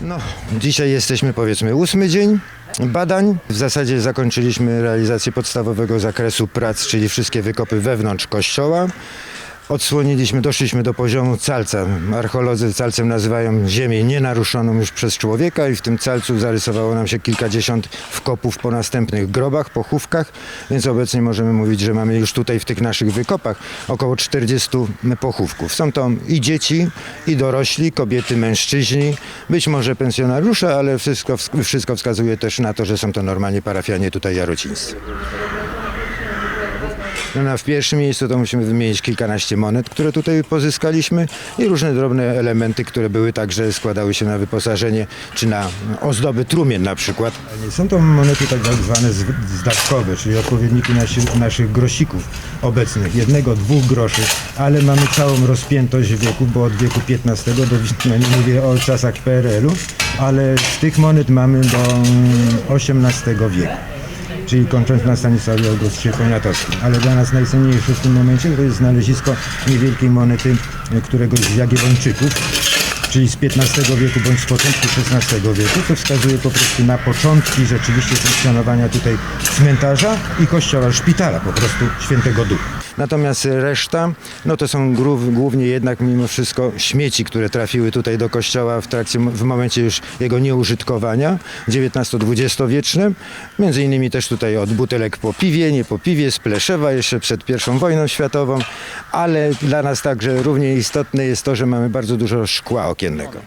No, dzisiaj jesteśmy powiedzmy ósmy dzień badań. W zasadzie zakończyliśmy realizację podstawowego zakresu prac, czyli wszystkie wykopy wewnątrz kościoła. Odsłoniliśmy, doszliśmy do poziomu calca. Archeolodzy calcem nazywają ziemię nienaruszoną już przez człowieka i w tym calcu zarysowało nam się kilkadziesiąt wkopów po następnych grobach, pochówkach, więc obecnie możemy mówić, że mamy już tutaj w tych naszych wykopach około 40 pochówków. Są to i dzieci, i dorośli, kobiety, mężczyźni, być może pensjonariusze, ale wszystko, wszystko wskazuje też na to, że są to normalnie parafianie tutaj jarocińscy. No, na w pierwszym miejscu to musimy wymienić kilkanaście monet, które tutaj pozyskaliśmy i różne drobne elementy, które były także, składały się na wyposażenie czy na ozdoby trumien na przykład. Są to monety tak zwane zdawkowe, czyli odpowiedniki naszych, naszych grosików obecnych, jednego, dwóch groszy, ale mamy całą rozpiętość wieku, bo od wieku XV do, no nie mówię o czasach PRL-u, ale z tych monet mamy do XVIII wieku czyli kończąc na Stanisławie Augustie Poniatowskim. Ale dla nas najcenniejsze w tym momencie to jest znalezisko niewielkiej monety e, któregoś z Jagiellończyków, czyli z XV wieku bądź z początku XVI wieku, co wskazuje po prostu na początki rzeczywiście funkcjonowania tutaj cmentarza i kościoła, szpitala po prostu Świętego Ducha. Natomiast reszta, no to są głównie jednak mimo wszystko śmieci, które trafiły tutaj do kościoła w trakcie, w momencie już jego nieużytkowania, XIX-XX wieczne. Między innymi też tutaj od butelek po piwie, nie po piwie, z Pleszewa jeszcze przed I wojną światową, ale dla nas także równie istotne jest to, że mamy bardzo dużo szkła okiennego.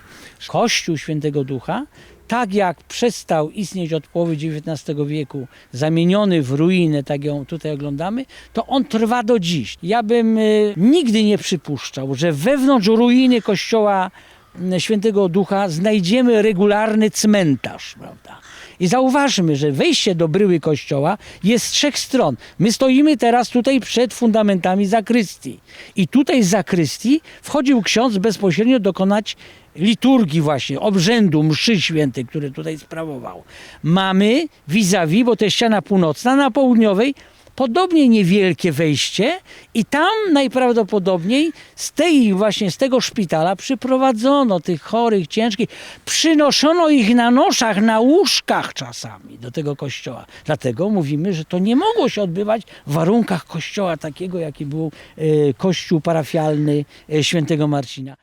Kościół Świętego Ducha, tak jak przestał istnieć od połowy XIX wieku, zamieniony w ruinę, tak ją tutaj oglądamy, to on trwa do dziś. Ja bym y, nigdy nie przypuszczał, że wewnątrz ruiny Kościoła mm, Świętego Ducha znajdziemy regularny cmentarz, prawda? I zauważmy, że wejście do bryły kościoła jest z trzech stron. My stoimy teraz tutaj przed fundamentami zakrystii. I tutaj z zakrystii wchodził ksiądz bezpośrednio dokonać liturgii właśnie, obrzędu mszy świętej, który tutaj sprawował. Mamy vis-a-vis, bo to jest ściana północna, na południowej podobnie niewielkie wejście i tam najprawdopodobniej z tej właśnie z tego szpitala przyprowadzono tych chorych, ciężkich, przynoszono ich na noszach, na łóżkach czasami do tego kościoła. Dlatego mówimy, że to nie mogło się odbywać w warunkach kościoła takiego, jaki był e, kościół parafialny e, świętego Marcina.